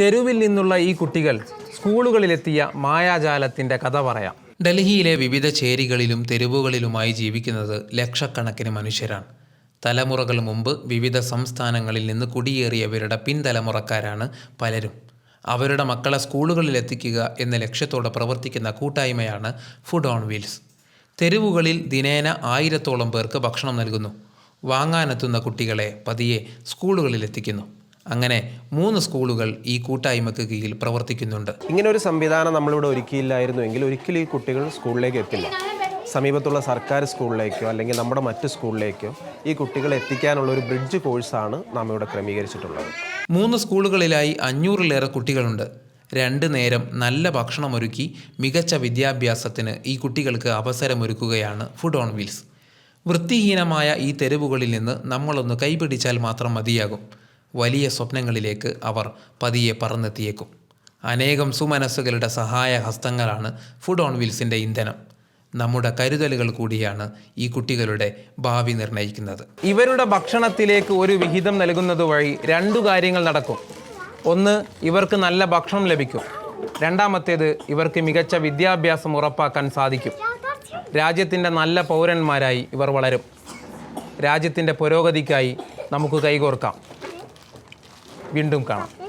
തെരുവിൽ നിന്നുള്ള ഈ കുട്ടികൾ സ്കൂളുകളിലെത്തിയ മായാജാലത്തിന്റെ കഥ പറയാം. ഡൽഹിയിലെ വിവിധ ചേരികളിലും തെരുവുകളിലുമായി ജീവിക്കുന്നത് ലക്ഷക്കണക്കിന് മനുഷ്യരാണ്. തലമുറകൾ മുമ്പ് വിവിധ സംസ്ഥാനങ്ങളിൽ നിന്ന് കുടിയേറിയവരുടെ പിൻതലമുറക്കാരാണ് പലരും. അവരുടെ മക്കളെ സ്കൂളുകളിൽ എത്തിക്കുക എന്ന ലക്ഷ്യത്തോടെ പ്രവർത്തിക്കുന്ന കൂട്ടായ്മയാണ് ഫുഡ് ഓൺ വീൽസ്. തെരുവുകളിൽ ദിനേന ആയിരത്തോളം പേർക്ക് ഭക്ഷണം നൽകുന്നു. വാങ്ങാനെത്തുന്ന കുട്ടികളെ പതിയെ സ്കൂളുകളിൽ എത്തിക്കുന്നു അങ്ങനെ മൂന്ന് സ്കൂളുകൾ ഈ കൂട്ടായ്മക്ക് കീഴിൽ പ്രവർത്തിക്കുന്നുണ്ട്. ഇങ്ങനെ ഒരു സംവിധാനം നമ്മളിവിടെ ഒരുക്കിയില്ലായിരുന്നു എങ്കിൽ ഒരിക്കലും ഈ കുട്ടികൾ സ്കൂളിലേക്ക് എത്തില്ല. സമീപത്തുള്ള സർക്കാർ സ്കൂളിലേക്കോ അല്ലെങ്കിൽ നമ്മുടെ മറ്റ് സ്കൂളിലേക്കോ ഈ കുട്ടികളെ എത്തിക്കാനുള്ള ഒരു ബ്രിഡ്ജ് കോഴ്സാണ് നാം ഇവിടെ ക്രമീകരിച്ചിട്ടുള്ളത്. മൂന്ന് സ്കൂളുകളിലായി അഞ്ഞൂറിലേറെ കുട്ടികളുണ്ട്. രണ്ട് നേരം നല്ല ഭക്ഷണം ഒരുക്കി മികച്ച വിദ്യാഭ്യാസത്തിന് ഈ കുട്ടികൾക്ക് അവസരമൊരുക്കുകയാണ് ഫുഡ് ഓൺ വീൽസ്. വൃത്തിഹീനമായ ഈ തെരുവുകളിൽ നിന്ന് നമ്മളൊന്ന് കൈപിടിച്ചാൽ മാത്രം മതിയാകും. വലിയ സ്വപ്നങ്ങളിലേക്ക് അവർ പതിയെ പറന്നെത്തിയേക്കും. അനേകം സുമനസ്സുകളുടെ സഹായ ഹസ്തങ്ങളാണ് ഫുഡ് ഓൺ വീൽസിന്റെ ഇന്ധനം. നമ്മുടെ കരുതലുകൾ കൂടിയാണ് ഈ കുട്ടികളുടെ ഭാവി നിർണയിക്കുന്നത് ഇവരുടെ ഭക്ഷണത്തിലേക്ക് ഒരു വിഹിതം നൽകുന്നത് വഴി രണ്ടു കാര്യങ്ങൾ നടക്കും. ഒന്ന് ഇവർക്ക് നല്ല ഭക്ഷണം ലഭിക്കും. രണ്ടാമത്തേത് ഇവർക്ക് മികച്ച വിദ്യാഭ്യാസം ഉറപ്പാക്കാൻ സാധിക്കും. രാജ്യത്തിന്റെ നല്ല പൗരന്മാരായി ഇവർ വളരും. രാജ്യത്തിന്റെ പുരോഗതിക്കായി നമുക്ക് കൈകോർക്കാം. വീണ്ടും കാണാം.